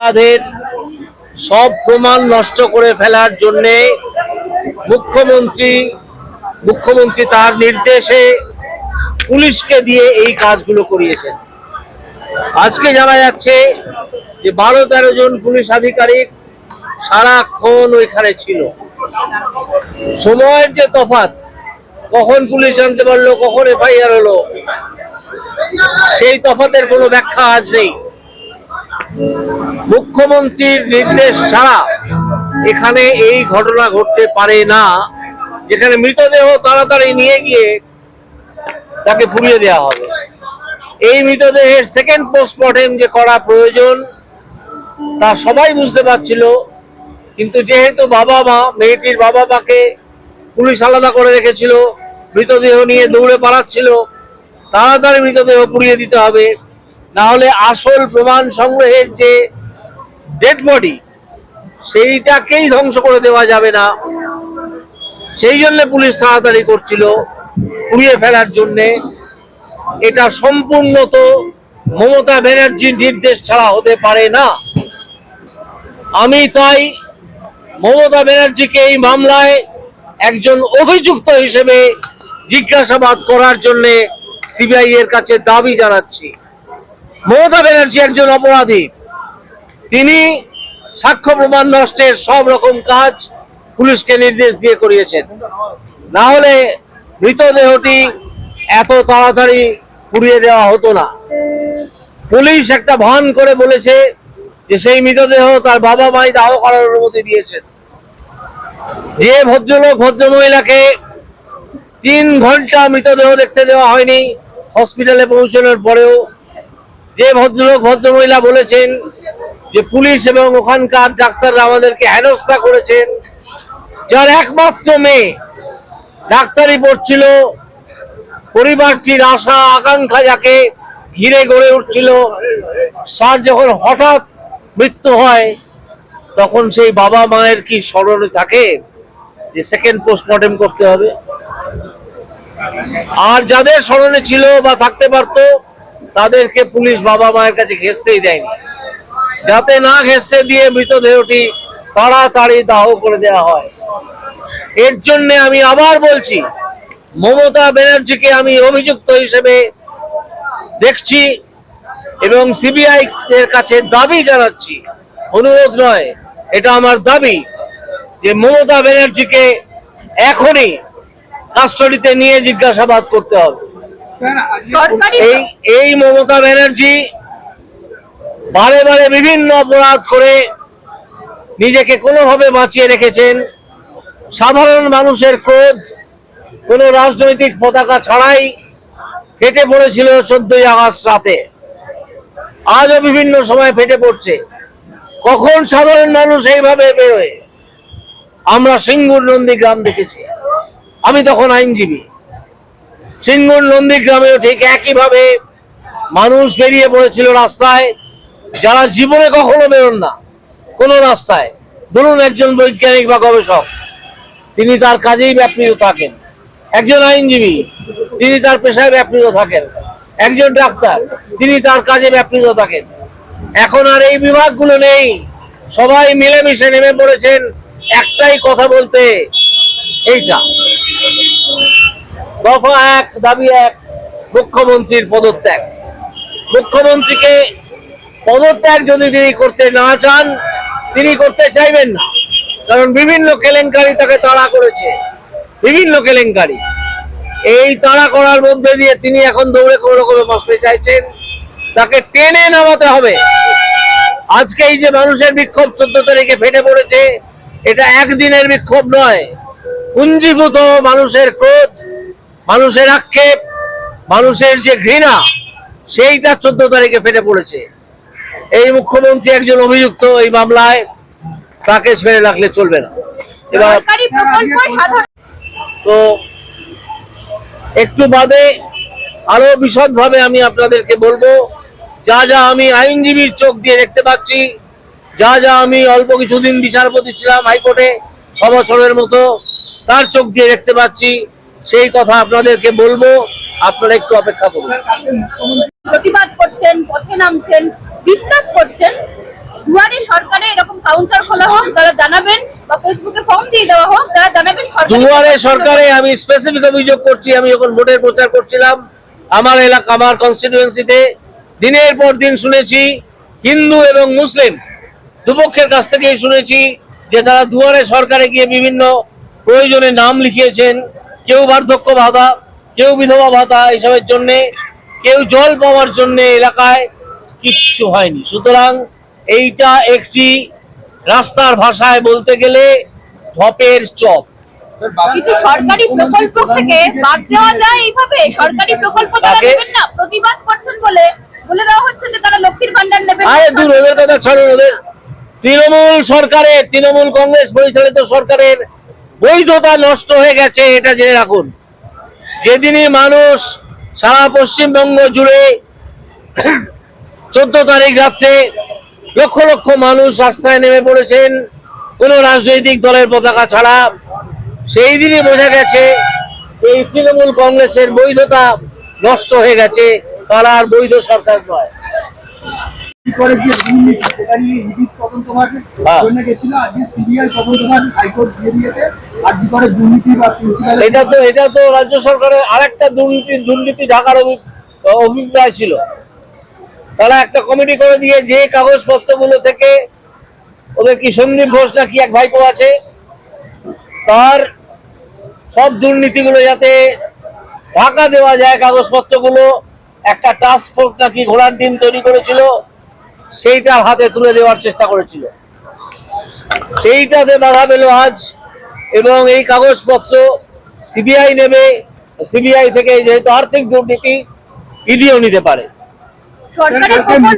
তাদের সব প্রমাণ নষ্ট করে ফেলার জন্যে মুখ্যমন্ত্রী মুখ্যমন্ত্রী তার নির্দেশে পুলিশকে দিয়ে এই কাজগুলো করিয়েছেন। আজকে জানা যাচ্ছে যে বারো তেরো জন পুলিশ আধিকারিক সারাক্ষণ ওইখানে ছিল। সময়ের যে তফাত কখন পুলিশ জানতে পারল, কখন এফআইআর হলো, সেই তফাতের কোনো ব্যাখ্যা আজ নেই। মুখ্যমন্ত্রীর নির্দেশ ছাড়া এখানে এই ঘটনা ঘটতে পারে না, যেখানে মৃতদেহ তাড়াতাড়ি নিয়ে গিয়ে তাকে পুড়িয়ে দেওয়া হবে। এই মৃতদেহের সেকেন্ড পোস্টমর্টেম যে করা প্রয়োজন, তা সবাই বুঝতে পারছিল, কিন্তু যেহেতু বাবা মা, মেয়েটির বাবা মাকে পুলিশ আলাদা করে রেখেছিল, মৃতদেহ নিয়ে দৌড়ে পালাচ্ছিল, তাড়াতাড়ি মৃতদেহ পুড়িয়ে দিতে হবে। না হলে আসল প্রমাণ সংগ্রহের যে ডেড বডি, সেইটাকেই ধ্বংস করে দেওয়া যাবে না। সেই জন্য পুলিশ তাড়াতাড়ি করছিল পুড়িয়ে ফেলার জন্যে। এটা সম্পূর্ণ তো মমতা ব্যানার্জির নির্দেশ ছাড়া হতে পারে না। আমি তাই মমতা ব্যানার্জিকে এই মামলায় একজন অভিযুক্ত হিসেবে জিজ্ঞাসাবাদ করার জন্য সিবিআই এর কাছে দাবি জানাচ্ছি। মমতা ব্যানার্জি একজন অপরাধী। তিনি সাক্ষ্য প্রমাণ নষ্টের সব রকম কাজ পুলিশকে নির্দেশ দিয়ে করিয়েছেন। না হলে মৃতদেহটি এত তাড়াতাড়ি পুড়িয়ে দেওয়া হতো না। পুলিশ একটা ভান করে বলেছে যে সেই মৃতদেহ তার বাবা মাই দাহ করার অনুমতি দিয়েছেন। যে ভদ্রলোক ভদ্রমহিলাকে তিন ঘণ্টা মৃতদেহ দেখতে দেওয়া হয়নি, হসপিটালে পৌঁছানোর পরেও যে ভদ্রলোক ভদ্রমহিলা বলেছেন যে পুলিশ এবং ওখানকার ডাক্তাররা আমাদেরকে হেনস্থা করেছেন, যার একমাত্র মেয়ে ডাক্তারি পড়ছিল, পরিবারটির আশা, আকাঙ্ক্ষা যাকে ঘিরে গড়ে উঠছিল, স্যার যখন হঠাৎ মৃত্যু হয়, তখন সেই বাবা মায়ের কি স্মরণে থাকে? যে সেকেন্ড পোস্টমর্টেম করতে হবে। আর যাদের স্মরণে ছিল বা থাকতে পারতো, তাদেরকে পুলিশ বাবা মায়ের কাছে ঘেঁচতেই দেয়নি। যাতে না ঘেঁচতে দিয়ে মৃতদেহটি তাড়াতাড়ি দাহ করে দেওয়া হয়। এর জন্য আমি আবার বলছি মমতা ব্যানার্জিকে আমি অভিযুক্ত হিসেবে দেখছি এবং সিবিআই এর কাছে দাবি জানাচ্ছি। অনুরোধ নয় এটা আমার দাবি যে মমতা ব্যানার্জিকে এখনই কাস্টডিতে নিয়ে জিজ্ঞাসাবাদ করতে হবে। এই এই মমতা ব্যানার্জি বারে বারে বিভিন্ন অপরাধ করে নিজেকে কোনোভাবে বাঁচিয়ে রেখেছেন। সাধারণ মানুষের ক্রোধ কোনো রাজনৈতিক পতাকা ছাড়াই ফেটে পড়েছিল চোদ্দই আগস্ট রাতে। আজও বিভিন্ন সময় ফেটে পড়ছে। কখন সাধারণ মানুষ এইভাবে বেরোয়? আমরা সিঙ্গুর নন্দী গ্রাম দেখেছি। আমি তখন আইনজীবী। সিঙ্গুর নন্দীগ্রামেও ঠিক একইভাবে মানুষ বেরিয়ে পড়েছিল রাস্তায়। যারা জীবনে কখনো বেরোন না, কোনো রাস্তায়, ধরুন একজন বৈজ্ঞানিক বা গবেষক, তিনি তার কাজেই ব্যাপৃত থাকেন। একজন আইনজীবী, তিনি তার পেশায় ব্যাপৃত থাকেন। একজন ডাক্তার, তিনি তার কাজে ব্যাপৃত থাকেন। এখন আর এই বিভাগগুলো নেই। সবাই মিলেমিশে নেমে পড়েছেন একটাই কথা বলতে, এইটা। দফা এক, দাবি এক, মুখ্যমন্ত্রীর পদত্যাগ। মুখ্যমন্ত্রীকে পদত্যাগ যদি তিনি করতে না চান, তিনি করতে চাইবেন না। কারণ বিভিন্ন কেলেঙ্কারি তাকে তাড়া করেছে। বিভিন্ন কেলেঙ্কারি। এই তাড়া করার মধ্যে দিয়ে তিনি এখন দৌড়ে কোনো রকমে বাঁচতে চাইছেন। তাকে টেনে নামাতে হবে। আজকে এই যে মানুষের বিক্ষোভ চোদ্দ তারিখে ফেটে পড়েছে, এটা একদিনের বিক্ষোভ নয়। পুঞ্জীভূত মানুষের ক্রোধ, মানুষের আক্ষেপ, মানুষের যে ঘৃণা, সেইটা চোদ্দ তারিখে ফেটে পড়েছে। এই মুখ্যমন্ত্রী একজন অভিযুক্ত এই মামলায় তাকে ছেড়ে রাখলে চলবে না। এবার তো একটু বাদে আরও বিশদভাবে আমি আপনাদেরকে বলব যা যা আমি আইনজীবীর চোখ দিয়ে দেখতে পাচ্ছি যা যা আমি অল্প কিছুদিন বিচারপতি ছিলাম হাইকোর্টে ছ বছরের মতো তার চোখ দিয়ে দেখতে পাচ্ছি সেই কথা আপনাদেরকে বলব আপনারা একটু অপেক্ষা করুন। প্রতিবাদ করছেন পথে নামছেন বিপ্লব করছেন। দুয়ারে সরকারে এরকম কাউন্টার খোলা হোক তারা জানাবেন বা ফেসবুকে ফর্ম দিয়ে দেওয়া হোক তারা জানাবেন দুয়ারে সরকারে আমি স্পেসিফিক অভিযোগ করছি আমি যখন ভোটের প্রচার করছিলাম আমার এলাকা আমার কনস্টিটিউয়েন্সিতে দিনের পর দিন শুনেছি হিন্দু এবং মুসলিম দুপক্ষের কাছ থেকেই শুনেছি যে তারা দুয়ারে সরকারে গিয়ে বিভিন্ন প্রয়োজনে নাম লিখিয়েছেন কেউ বার্ধক্য ভাতা কেউ বিধবা ভাতা এসবের জন্যে কেউ জল পাওয়ার জন্য এলাকায় কিচ্ছু হয়নি। সুতরাং এইটা একটি রাস্তার ভাষায় বলতে গেলে ঢপের চপ। কিন্তু সরকারি প্রকল্প থেকে বাদ দেওয়া যায় এইভাবে? সরকারি প্রকল্প তারা নেবেন না। প্রতিবাদ করছেন বলে বলে দেওয়া হচ্ছে যে তারা লক্ষ্মীর ভান্ডার নেবেন আরে দূর ওদের কথা ছাড়ুন ওদের তৃণমূল সরকারের তৃণমূল কংগ্রেস পরিচালিত সরকারের বৈধতা নষ্ট হয়ে গেছে এটা জেনে রাখুন। যেদিনই মানুষ সারা পশ্চিমবঙ্গ জুড়ে চোদ্দ তারিখ রাত্রে লক্ষ লক্ষ মানুষ রাস্তায় নেমে পড়েছেন। কোন রাজনৈতিক দলের পতাকা ছাড়া। সেই দিনই বোঝা গেছে এই তৃণমূল কংগ্রেসের বৈধতা নষ্ট হয়ে গেছে। তারা আর বৈধ সরকার নয়। হ্যাঁ। এটা তো এটা তো রাজ্য সরকারের আরেকটা দুর্নীতি দুর্নীতি ঢাকার অভি- অভিপ্রায় ছিল। তারা একটা কমিটি করে দিয়ে যে কাগজপত্রগুলো থেকে ওদের কি সন্দীপ ঘোষ না কি এক ভাইপো আছে, তার সব দুর্নীতিগুলো যাতে ঢাকা দেওয়া যায় কাগজপত্রগুলো, একটা টাস্ক ফোর্স নাকি ঘোড়ার ডিম তৈরি করেছিল, সেইটা হাতে তুলে দেওয়ার চেষ্টা করেছিল। সেইটাতে বাধা পেল আজ এবং এই কাগজপত্র সিবিআই নেবে, সিবিআই থেকে যেহেতু আর্থিক দুর্নীতি, ইডিও নিতে পারে। সরকারি প্রকল্প